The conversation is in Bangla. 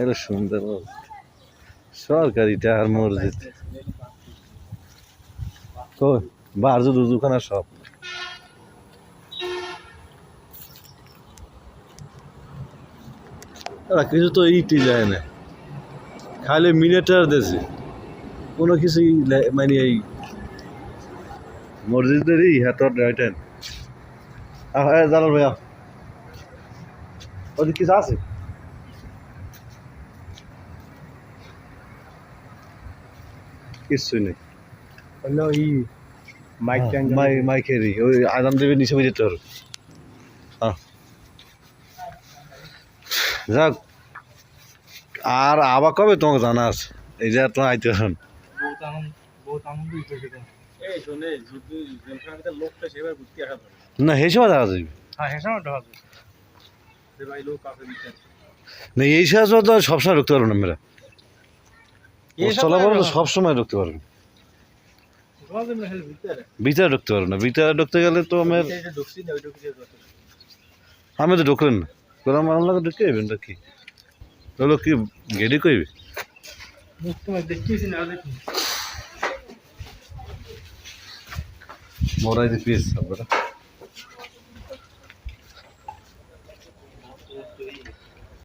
এটা সুন্দর সরকারি টাকার মসজিদ। বার দুখানা সব। কিছু তো ইটি যায় না। খালি মিনিটার দেশে কোনো কিছুই মানে এই মসজিদেরই হাতর রাইটেন জানাল ভাইয়া। ওদিকে কিছু আছে? কিচ্ছুই নেই। হলো ই মাইক হ্যাঁ, মাই মাইকেরই ওই আজান দেবে নিচে বেজে তোর হ্যাঁ। যাক আর আবার কবে তোমাকে জানা আছে? এই যে তোমার আইতে এখন বহুত আনন্দ বহুত আনন্দ এই শুনে যদি জেলখানাতে লোকটা সেবার ঘুরতে আসা পারে না এই সময় দেখা যাবে। হ্যাঁ না এই সময় তো সবসময় ঢুকতে পারব না আমরা চলাফল তো সবসময় ঢুকতে পারব। ভিতরে ঢুকতে পারব না ভিতরে ঢুকতে গেলে তো আমার আমি তো ঢুকলেন না। কোরআন মামলা ঢুকে যাবেন নাকি? হলো কি গেডি কইবে? মোরাই দিয়ে আপনারা।